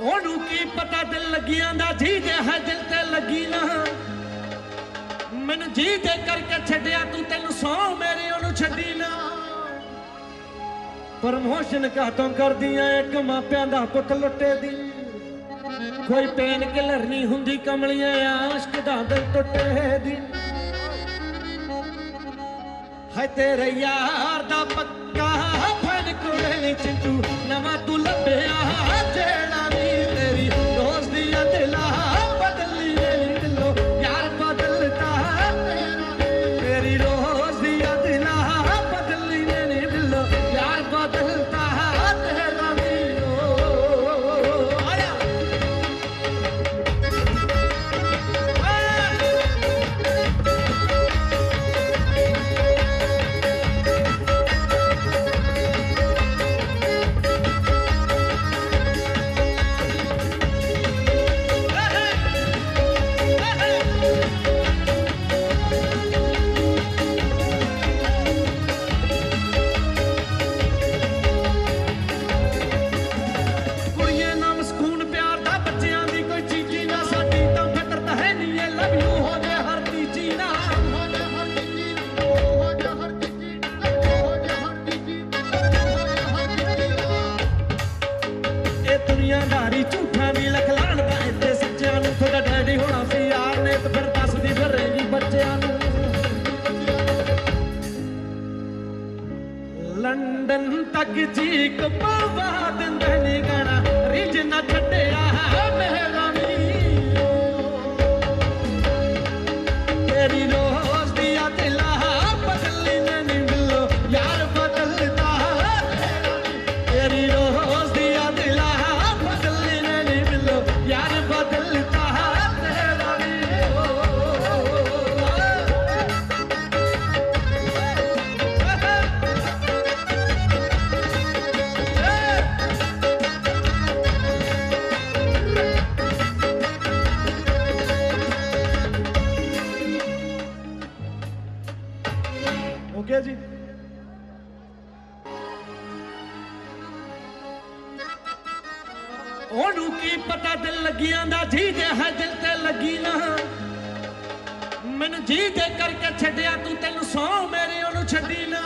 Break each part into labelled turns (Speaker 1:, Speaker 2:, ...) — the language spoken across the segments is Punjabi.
Speaker 1: ਉਹਨੂੰ ਕੀ ਪਤਾ ਦਿਲ ਲੱਗੀਆਂ ਦਾ? ਜੀ ਦੇ ਹੈ ਦਿਲ ਤੇ ਲੱਗੀ ਨਾ। ਮੈਨੂੰ ਜੀ ਦੇ ਕਰਕੇ ਛੱਡਿਆ, ਤੂੰ ਤੈਨੂੰ ਸੌ ਮੇਰੀ, ਉਹਨੂੰ ਛੱਡੀ ਨਾ। ਪ੍ਰਮੋਸ਼ਨ ਕਾਤੋਂ ਕਰਦੀਆਂ ਇੱਕ ਮਾਪਿਆਂ ਦਾ ਪੁੱਤ ਲੁੱਟੇ ਦੀ। ਕੋਈ ਪੇਨ ਕਿਲਰ ਨਹੀਂ ਹੁੰਦੀ, ਕਮਲੀਆਂ ਆਸ਼ਕ ਦਾ ਦਿਲ ਟੁੱਟੇ ਦੀ। ਹੈ ਤੇਰੇ ਯਾਰ ਦਾ ਪੱਕਾ ਫਨ ਕੁੜੇ ਚਿੰਟੂ ਨਵਾਂ ਤੂੰ ਲੱਭਿਆ, ਜਿਹੜਾ ਦੁਨੀਆਦਾਰੀ ਝੂਠਾਂ ਦੀ ਲਖਲਾਣ ਦਾ ਇੱਥੇ ਸੱਚਿਆਂ ਨੂੰ ਤੁਹਾਡਾ ਡੈਡੀ ਹੋਣਾ ਸੀ ਯਾਰ ਨੇ ਤੇ ਫਿਰ ਦੱਸਦੀ ਫਿਰੇਗੀ ਬੱਚਿਆਂ ਨੂੰ। ਲੰਡਨ ਤੱਕ ਜੀ ਕਪਾਵਾ ਦਿੰਦੇ ਨੀ ਗਾਣਾ ਰਿਜ ਨਾ ਛੱਡਿਆ। ਮਹਿਲਾ ਓਕੇ ਜੀ। ਉਹਨੂੰ ਕੀ ਪਤਾ ਦਿਲ ਲੱਗੀਆਂ ਦਾ? ਜੀ ਦੇ ਹੈ ਦਿਲ ਤੇ ਲੱਗੀ ਨਾ। ਮੈਨੂੰ ਜੀ ਦੇ ਕਰਕੇ ਛੱਡਿਆ, ਤੂੰ ਤੈਨੂੰ ਸੌ ਮੇਰੀ, ਉਹਨੂੰ ਛੱਡੀ ਨਾ।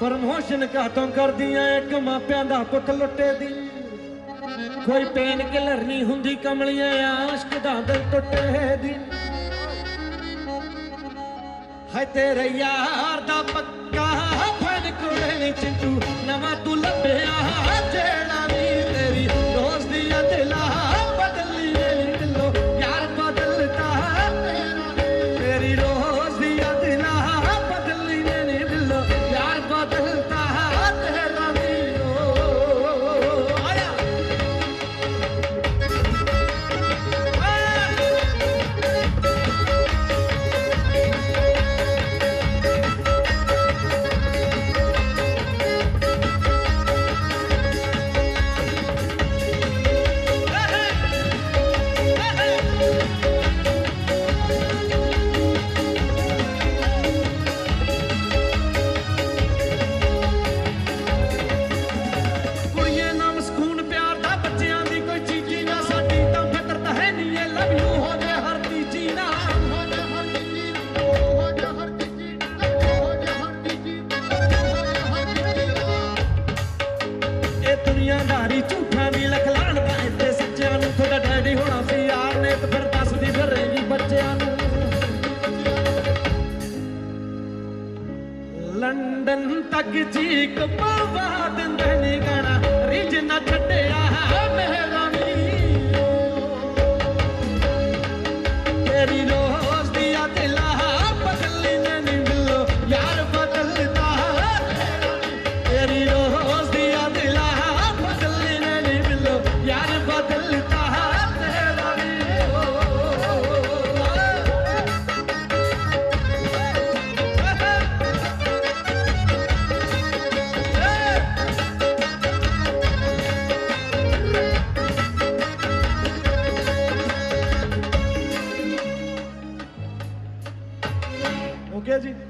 Speaker 1: ਪ੍ਰਮੋਸ਼ਨ ਕਾਤੋਂ ਕਰਦੀਆਂ, ਇੱਕ ਮਾਪਿਆਂ ਦਾ ਪੁੱਤ ਲੁੱਟੇ ਦੀ। ਕੋਈ ਪੇਨ ਕਿਲਰ ਨਹੀਂ ਹੁੰਦੀ, ਕਮਲੀਆਂ ਆਸ਼ਕ ਦਾ ਦਿਲ ਟੁੱਟੇ ਦੀ। ਹੈ ਝੂਠਾ ਵੀ ਲਖਲਾਨ ਪਾਏ ਤੇ ਸੱਚਿਆਂ ਨੂੰ ਤੁਹਾਡਾ ਡੈਡੀ ਹੋਣਾ ਸੀ ਯਾਰ ਨੇ ਤੇ ਫਿਰ ਦੱਸਦੀ ਫਿਰੇਗੀ ਬੱਚਿਆਂ ਨੂੰ। ਲੰਡਨ ਤੱਕ ਚੀਕ ਪਵਾ ਦਿੰਦੇ ਨੇ ਗਾਣਾ, ਰਿਜ ਨਾ ਛੱਡਿਆ ਹੈ, ਮਿਹਰਾਨੀ। ਤੇਰੀ ইংরেজি